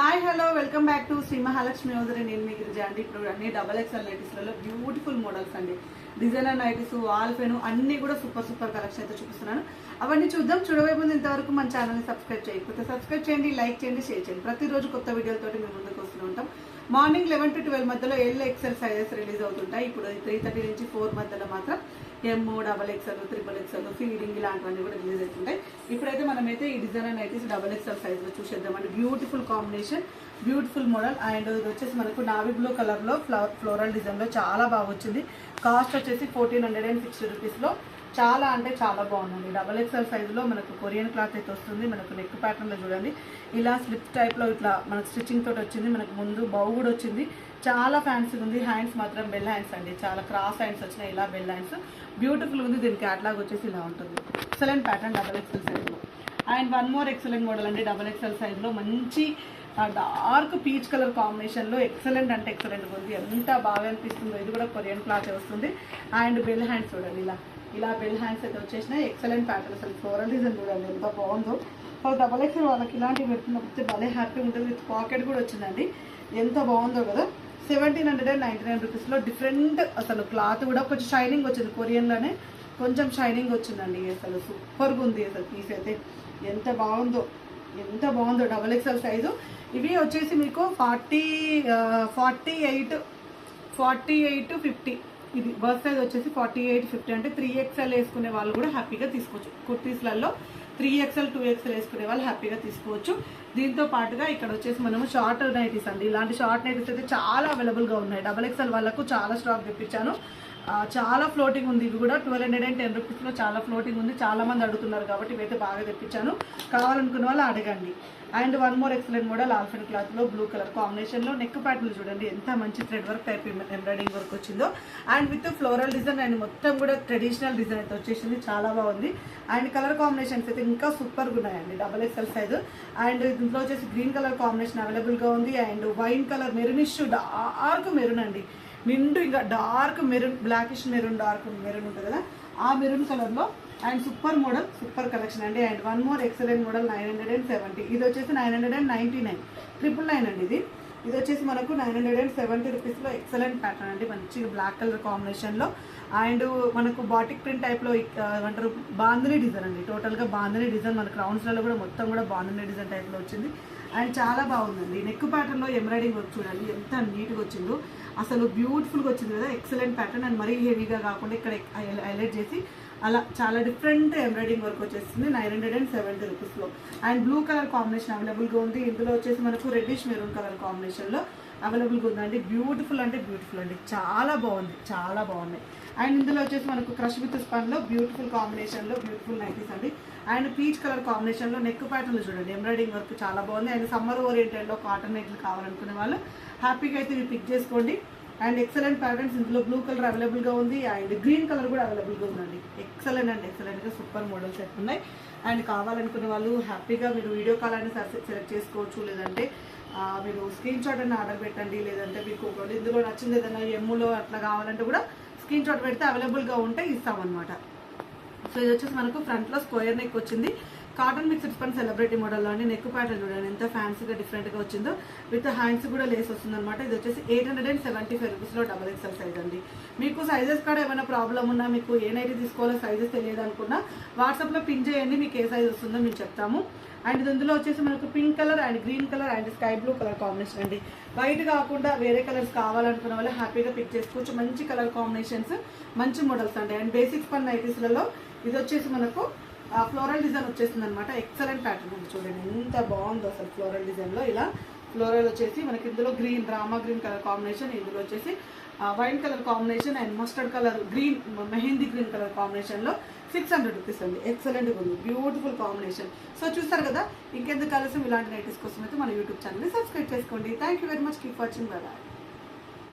Hi hello welcome back to Shri Mahalakshmi ఓదరి నేను మీకు అండి. ఇప్పుడు అన్ని డబల్ ఎక్స్ఎల్ నైటీస్లలో బ్యూటిఫుల్ మోడల్స్ అండి. డిజైనర్ నైటీస్ ఆల్ఫెను అన్ని కూడా సూపర్ సూపర్ కలెక్షన్ అయితే చూపిస్తున్నాను. అవన్నీ చూద్దాం. చూడవైపు ముందు ఇంతవరకు మన ఛానల్ని సబ్స్క్రైబ్ చేయకపోతే సబ్స్క్రైబ్ చేయండి లైక్ చేయండి షేర్ చేయండి. ప్రతిరోజు కొత్త వీడియోలతోటి మేము ముందుకు వస్తూ ఉంటాం. మార్నింగ్ లెవెన్ టు ట్వెల్వ్ మధ్యలో ఎల్ ఎక్సెల్ సైజెస్ రిలీజ్ అవుతుంటాయి. ఇప్పుడు త్రీ థర్టీ నుంచి ఫోర్ మధ్యలో మాత్రం M double XL triple XL feeding ఇలాంటివన్నీ కూడా రిలీజ్ అవుతుంటాయి ఇప్పుడైతే మనమైతే ఈ డిజైన్ అయితే డబల్ ఎక్సెల్ సైజ్లో చూసేద్దామండి. Beautiful combination beautiful model and ఇది వచ్చేసి మనకు నావీ బ్లూ కలర్లో ఫ్లవర్ ఫ్లోరల్ డిజైన్లో చాలా బాగా వచ్చింది. కాస్ట్ వచ్చేసి ఫోర్టీన్ హండ్రెడ్ అండ్ సిక్స్టీ రూపీస్లో చాలా అంటే చాలా బాగుందండి. డబల్ ఎక్స్ఎల్ సైజులో మనకు కొరియన్ క్లాత్ అయితే వస్తుంది. మనకు నెక్ ప్యాటర్న్లో చూడండి. ఇలా స్లిప్ టైప్లో ఇట్లా మనకు స్టిచ్చింగ్ తోటి వచ్చింది. మనకు ముందు బౌ కూడా వచ్చింది. చాలా ఫ్యాన్సీ ఉంది. హ్యాండ్స్ మాత్రం బెల్ హ్యాండ్స్ అండి. చాలా క్రాస్ హ్యాండ్స్ వచ్చినాయి ఇలా బెల్ హ్యాండ్స్ బ్యూటిఫుల్ ఉంది. దీనికి క్యాట్లాగ్ వచ్చేసి ఇలా ఉంటుంది. ఎక్సలెంట్ ప్యాటర్న్ డబల్ ఎక్స్ఎల్ సైజులో and one more excellent model అండి. డబల్ ఎక్స్ఎల్ సైజులో మంచి డార్క్ పీచ్ కలర్ కాంబినేషన్లో ఎక్సలెంట్ అంటే ఎక్సలెంట్ ఉంది. ఎంత బాగా అనిపిస్తుందో. ఇది కూడా కొరియన్ క్లాత్ వస్తుంది. అండ్ బెల్ హ్యాండ్స్ చూడండి ఇలా. ఇలా బెల్ హ్యాండ్స్ అయితే వచ్చేసినాయి ఎక్సలెంట్ ప్యాటర్న్ అసలు. ఫ్లోరల్ డిజైన్ చూడండి ఎంత బాగుందో. సో డబల్ ఎక్స్ఎల్ వాళ్ళకి ఇలాంటివి పెడుతున్నప్పుడు భలే హ్యాపీ ఉంటుంది. విత్ పాకెట్ కూడా వచ్చిందండి. ఎంత బాగుందో కదా. Seventeen hundred and ninety nine రూపీస్లో డిఫరెంట్ అసలు క్లాత్ కూడా కొంచెం షైనింగ్ వచ్చింది. కొరియన్లోనే కొంచెం షైనింగ్ వచ్చిందండి. అసలు సూపర్గా ఉంది అసలు పీస్ అయితే. ఎంత బాగుందో. ఎంత బాగుందో డబల్ ఎక్స్ఎల్ సైజు ఇవి వచ్చేసి మీకు forty forty eight forty eight fifty ఇది బస్ సైజ్ వచ్చేసి ఫార్టీ ఎయిట్ ఫిఫ్టీ అంటే త్రీ ఎక్స్ఎల్ వేసుకునే వాళ్ళు కూడా హ్యాపీగా తీసుకోవచ్చు. కుర్తీస్లలో త్రీ ఎక్స్ఎల్ టూ ఎక్స్ఎల్ వేసుకునే వాళ్ళు హ్యాపీగా తీసుకోవచ్చు. దీంతో పాటుగా ఇక్కడ వచ్చేసి మనము షార్ట్ నైటీస్ అండి. ఇలాంటి షార్ట్ నైటీస్ అయితే చాలా అవైలబుల్గా ఉన్నాయి. డబల్ ఎక్స్ఎల్ వాళ్ళకు చాలా స్టాక్ తెప్పించాను. చాలా ఫ్లోటింగ్ ఉంది. ఇవి కూడా ట్వెల్వ్ హండ్రెడ్ అండ్ టెన్ రూపీస్లో చాలా ఫ్లోటింగ్ ఉంది. చాలా మంది అడుగుతున్నారు కాబట్టి ఇవైతే బాగా తెప్పించాను. కావాలనుకున్న వాళ్ళు అడగండి. And one more excellent model ఆల్ఫెన్ క్లాత్లో బ్లూ కలర్ కాంబినేషన్లో నెక్ ప్యాటర్న్ చూడండి. ఎంత మంచి thread work type embroidering work వచ్చిందో. And with floral design and మొత్తం కూడా ట్రెడిషనల్ డిజైన్ అయితే వచ్చేసింది. చాలా బాగుంది. అండ్ కలర్ కాంబినేషన్స్ అయితే ఇంకా సూపర్గా ఉన్నాయండి. డబల్ ఎక్సెల్ సైజ్ అండ్ దీంట్లో వచ్చేసి గ్రీన్ కలర్ కాంబినేషన్ అవైలబుల్గా ఉంది. And wine colour maroonish dark maroon అండి. నిండు ఇంకా dark maroon blackish maroon dark maroon ఉంటుంది కదా? ఆ మెరూన్ కలర్లో and super model super collection అండి. And one more excellent model nine hundred and seventy. ఇది వచ్చేసి nine hundred and ninety nine. Triple nine అండి ఇది. ఇది వచ్చేసి మనకు నైన్ హండ్రెడ్ అండ్ సెవెంటీ రూపీస్లో ఎక్సలెంట్ ప్యాటర్న్ అండి. మంచి బ్లాక్ కలర్ కాంబినేషన్లో అండ్ మనకు బాటిక్ ప్రింట్ టైప్లో ఏమంటారు బాంధనీ డిజైన్ అండి. టోటల్గా బాంధనీ డిజైన్ మనకు రౌండ్స్లలో కూడా మొత్తం కూడా బాంధనీ డిజైన్ టైప్లో వచ్చింది. అండ్ చాలా బాగుందండి. నెక్ ప్యాటర్న్లో ఎంబ్రాయిడింగ్ వర్క్ చూడండి. ఎంత నీట్గా వచ్చిందో. అసలు బ్యూటిఫుల్గా వచ్చింది కదా ఎక్సలెంట్ ప్యాటర్న్ అండ్ మరీ హెవీగా కాకుండా ఇక్కడ హైలైట్ చేసి అలా చాలా డిఫరెంట్ ఎంబ్రాయిడింగ్ వర్క్ వచ్చేసింది నైన్ హండ్రెడ్ అండ్ సెవెంటీ రూపీస్లో అండ్ బ్లూ కలర్ కాంబినేషన్ అవైలబుల్గా ఉంది. ఇందులో వచ్చేసి మనకు రెడ్డిష్ మెరూన్ కలర్ కాంబినేషన్లో అవైలబుల్గా ఉందండి బ్యూటిఫుల్ అంటే బ్యూటిఫుల్ అండి. చాలా బాగుంది. చాలా బాగున్నాయి. అండ్ ఇందులో వచ్చేసి మనకు క్రష్ విత్ స్పన్లో బ్యూటిఫుల్ కాంబినేషన్లో బ్యూటిఫుల్ నైటీస్ అండి. అండ్ పీచ్ కలర్ కాంబినేషన్లో నెక్ ప్యాటర్న్లు చూడండి. ఎంబ్రాయిడింగ్ వర్క్ చాలా బాగుంది. అండ్ సమ్మర్ ఓరియంటెడ్లో కాటన్ నెట్లు కావాలనుకునే వాళ్ళు హ్యాపీగా అయితే ఇవి పిక్ చేసుకోండి. అండ్ ఎక్సలెంట్ ప్యాటర్న్స్ ఇందులో బ్లూ కలర్ అవైలబుల్గా ఉంది. అండ్ గ్రీన్ కలర్ కూడా అవైలబుల్గా ఉందండి. ఎక్సలెంట్ అండ్ ఎక్సలెంట్గా సూపర్ మోడల్స్ అయితే ఉన్నాయి. అండ్ కావాలనుకునే వాళ్ళు హ్యాపీగా మీరు వీడియో కాల్ అని సెలెక్ట్ చేసుకోవచ్చు. లేదంటే మీరు స్క్రీన్ షాట్ అని ఆర్డర్ పెట్టండి. లేదంటే మీకు ఒకవేళ ఇందులో నచ్చింది ఏదైనా ఎమ్ములో అట్లా కావాలంటే కూడా స్క్రీన్ షాట్ పెడితే అవైలబుల్గా ఉంటే ఇస్తామన్నమాట. సో ఇది వచ్చేసి మనకు ఫ్రంట్లో స్క్వేర్ నెక్ వచ్చింది. కాటన్ మిక్స్డ్ స్పన్ సెలబ్రిటీ మోడల్లో అండి. నెక్ ప్యాటర్న్ చూడండి. ఎంత ఫ్యాన్సీగా డిఫరెంట్గా వచ్చిందో. విత్ హ్యాండ్స్ కూడా లేస్ వస్తుంది అనమాట ఇది వచ్చేసి eight hundred and seventy five రూపీస్లో డబల్ ఎక్సెల్ సైజ్ అండి. మీకు సైజెస్ కూడా ఏమైనా ప్రాబ్లం ఉన్నా మీకు ఏ తీసుకోవాలో సైజెస్ తెలియదు అనుకున్నా వాట్సాప్లో పిన్ చేయండి. మీకు ఏ సైజ్ వస్తుందో మేము చెప్తాము. అండ్ ఇందులో వచ్చేసి మనకు pink colour and green colour and sky blue colour combination అండి. వైట్ కాకుండా వేరే కలర్స్ కావాలనుకున్న వాళ్ళు హ్యాపీగా పిక్ చేసుకోవచ్చు. మంచి కలర్ కాంబినేషన్స్ మంచి మోడల్స్ అండి. అండ్ బేసిక్ పన్ నైటీస్లలో ఇది వచ్చేసి మనకు ఫ్లోరల్ డిజైన్ వచ్చేసింది అనమాట ఎక్సలెంట్ ప్యాటర్న్ ఉంది చూడండి. ఎంత బాగుందో అసలు ఫ్లోరల్ డిజైన్లో ఇలా ఫ్లోరల్ వచ్చేసి మనకి ఇందులో green Rama green colour combination ఇందులో వచ్చేసి wine colour combination and mustard colour green mehndi green colour కాంబినేషన్లో సిక్స్ హండ్రెడ్ రూపీస్ అండి. ఎక్సలెంట్గా ఉంది. బ్యూటిఫుల్ కాంబినేషన్ సో చూస్తారు కదా ఇంకెందుకు కలిసి ఇలాంటి నైటీస్ కోసం అయితే మన యూట్యూబ్ ఛానల్ని సబ్స్క్రైబ్ చేసుకోండి. Thank you very much keep watching bye